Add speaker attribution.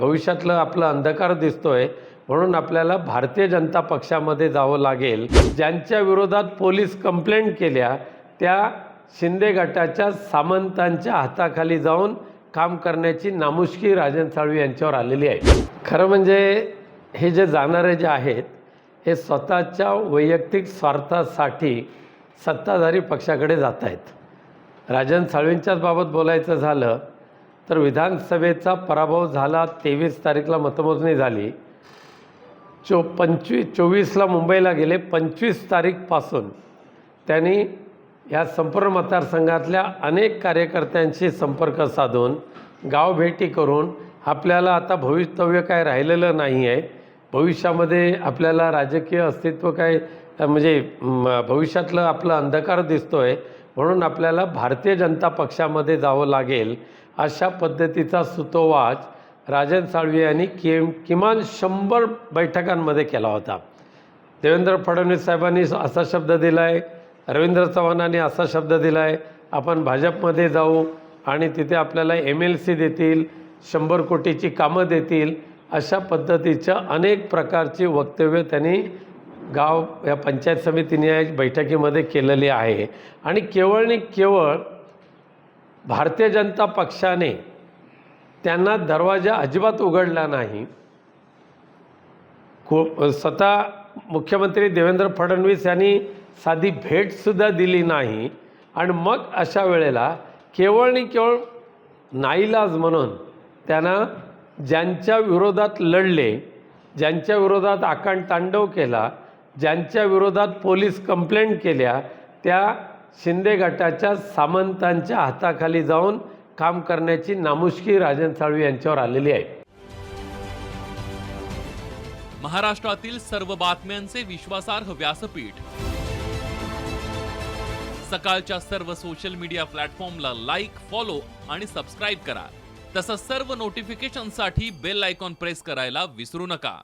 Speaker 1: भविष्यातलं आपलं अंधकार दिसतोय म्हणून आपल्याला भारतीय जनता पक्षामध्ये जावं लागेल. ज्यांच्या विरोधात पोलीस कंप्लेंट केल्या त्या शिंदे गटाच्या सामंतांच्या हाताखाली जाऊन काम करण्याची नामुष्की राजन साळवी यांच्यावर आलेली आहे. खरं म्हणजे हे जे जाणारे जे आहेत हे स्वतःच्या वैयक्तिक स्वार्थासाठी सत्ताधारी पक्षाकडे जात आहेत. राजन साळवींच्याच बाबत बोलायचं झालं तर विधानसभेचा पराभव झाला तेवीस तारीखला मतमोजणी झाली. चो पंचवीस चोवीसला मुंबईला गेले पंचवीस तारीखपासून त्यांनी या संपूर्ण मतदारसंघातल्या अनेक कार्यकर्त्यांशी संपर्क साधून गावभेटी करून आपल्याला आता भवितव्य काय राहिलेलं नाही आहे. भविष्यामध्ये आपल्याला राजकीय अस्तित्व काय म्हणजे भविष्यातलं आपलं अंधकार दिसतो आहे म्हणून आपल्याला भारतीय जनता पक्षामध्ये जावं लागेल. अशा पद्धतीचा सुतोवाच राजन साळवी यांनी कि किमान शंभर बैठकांमध्ये केला होता. देवेंद्र फडणवीस साहेबांनी असा शब्द दिला आहे रवींद्र चव्हाणांनी असा शब्द दिला आहे आपण भाजपमध्ये जाऊ आणि तिथे आपल्याला एम एल सी देतील शंभर कोटीची कामं देतील अशा पद्धतीच्या अनेक प्रकारची वक्तव्य त्यांनी गाव या पंचायत समितीने या बैठकीमध्ये केलेली आहे. आणि केवळ आणि केवळ भारतीय जनता पक्षाने त्यांना दरवाजा अजिबात उघडला नाही. को स्वतः मुख्यमंत्री देवेंद्र फडणवीस यांनी साधी भेटसुद्धा दिली नाही. आणि मग अशा वेळेला केवळ आणि केवळ नाईलाज म्हणून त्यांना ज्यांच्या विरोधात लढले ज्यांच्या विरोधात आकांड तांडव केला ज्यांच्या विरोधात पोलीस कंप्लेंट केल्या त्या शिंदे गटाच्या सामंतांच्या हाताखाली जाऊन काम करण्याची नामुष्की राजन साळवी यांच्यावर आलेली आहे.
Speaker 2: महाराष्ट्रातील सर्व बातम्यांचे विश्वासार्ह व्यासपीठ. सकाळच्या सर्व सोशल मीडिया प्लॅटफॉर्मला लाईक फॉलो आणि सबस्क्राईब करा. तसंच सर्व नोटिफिकेशनसाठी बेल आयकॉन प्रेस करायला विसरू नका.